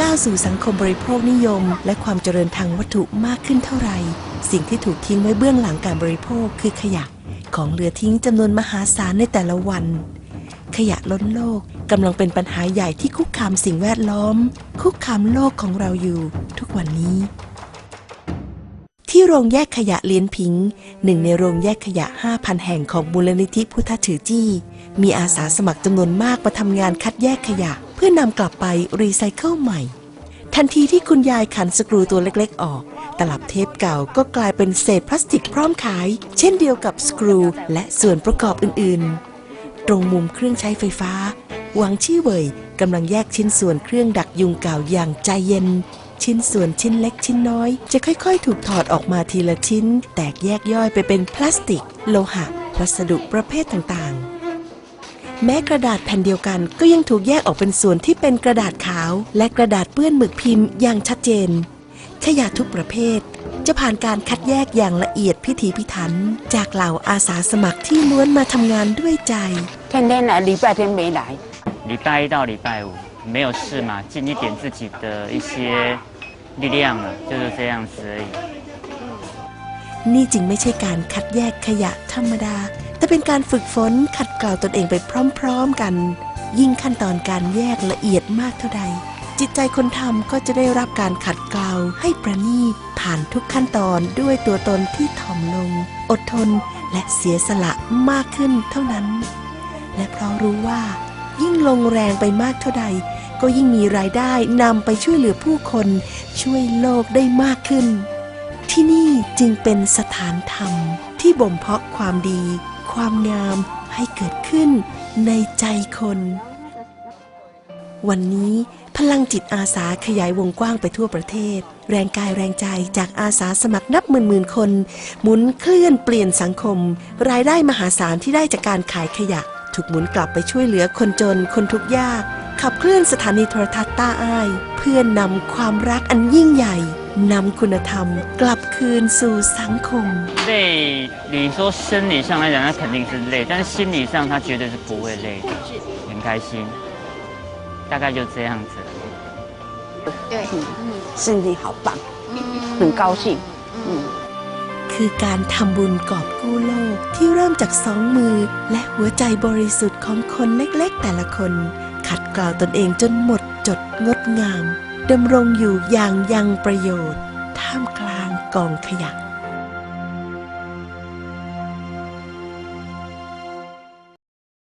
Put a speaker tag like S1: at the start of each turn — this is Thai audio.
S1: ก้าวสู่สังคมบริโภคนิยม และความเจริญทางวัตถุมากขึ้นเท่าไหร่สิ่งที่ถูกทิ้งไว้เบื้องหลังการบริโภคคือขยะ ของเหลือทิ้งจำนวนมหาศาลในแต่ละวัน ขยะล้นโลกกำลังเป็นปัญหาใหญ่ที่คุกคามสิ่งแวดล้อม คุกคามโลกของเราอยู่ ทุกวันนี้ ที่โรงแยกขยะเลียนพิงหนึ่งในโรงแยกขยะ 5,000 แห่งของมูลนิธิพุทธถือจี้ มีอาสาสมัครจำนวนมากมาทำงานคัดแยกขยะเพื่อนำกลับไปรีไซเคิลใหม่ ทันทีที่คุณยายขันสกรูตัวเล็กๆ ออก ตลับเทปเก่าก็กลายเป็นเศษพลาสติกพร้อมขาย เช่นเดียวกับสกรูและส่วนประกอบอื่นๆ ตรงมุมเครื่องใช้ไฟฟ้าหวังชี่เว่ยกำลังแยกชิ้นส่วนเครื่องดักยุงเก่าอย่างใจเย็น ชิ้นส่วนชิ้นเล็กชิ้นน้อย จะค่อยๆ ถูกถอดออกมาทีละชิ้น แตกแยกย่อยไปเป็นพลาสติก โลหะ วัสดุประเภทต่างๆ แม้กระดาษแผ่นเดียวกันก็ยังถูกแยกออกเป็นส่วนที่เป็นกระดาษขาว และกระดาษเปื้อนหมึกพิมพ์อย่างชัดเจน ขยะทุกประเภท จะผ่านการคัดแยกอย่างละเอียดพิถีพิถัน จากเหล่าอาสาสมัครที่ล้วนมาทำงานด้วยใจ
S2: 天天来，礼拜天没来。
S3: 礼拜一到礼拜五没有事嘛，尽一点自己的一些力量了，就是这样子而已。
S1: นี่จึงไม่ใช่การคัดแยกขยะธรรมดา แต่เป็นการฝึกฝนขัดเกลาตนเองไปพร้อมๆกัน ยิ่งขั้นตอนการแยกละเอียดมากเท่าใด จิตใจคนทำก็จะได้รับการขัดเกลาให้ประณีตผ่านทุกขั้นตอนด้วยตัวตนที่ถ่อมลง อดทนและเสียสละมากขึ้นเท่านั้น และเพราะรู้ว่า ยิ่งลงแรงไปมากเท่าใด ก็ยิ่งมีรายได้นำไปช่วยเหลือผู้คน ช่วยโลกได้มากขึ้น ที่นี่จึงเป็นสถานธรรมที่บ่มเพาะความดี ความงามให้เกิดขึ้นในใจคน วันนี้พลังจิตอาสาขยายวงกว้างไปทั่วประเทศ แรงกายแรงใจจากอาสาสมัครนับหมื่นหมื่นๆคน หมุนเคลื่อนเปลี่ยนสังคม รายได้มหาศาลที่ได้จากการขายขยะ ถูกหมุนกลับไปช่วยเหลือคนจนคนทุกข์ยาก ขับเคลื่อนสถานีโทรทัศน์ต้าอ้าย เพื่อนำความรักอันยิ่งใหญ่ นำคุณธรรมกลับคืนสู่สังคม
S3: 累，你说生理上来讲，那肯定是累，但是心理上他绝对是不会累的，很开心，大概就这样子。
S2: 对，心情好棒，很高兴。嗯。
S1: คือการทำบุญกอบกู้โลกที่เริ่มจากสองมือ และหัวใจบริสุทธิ์ของคนเล็กๆ แต่ละคน ขัดเกลาตนเองจนหมดจดงดงาม ดำรงอยู่อย่างยังประโยชน์ ท่ามกลางกองขยะ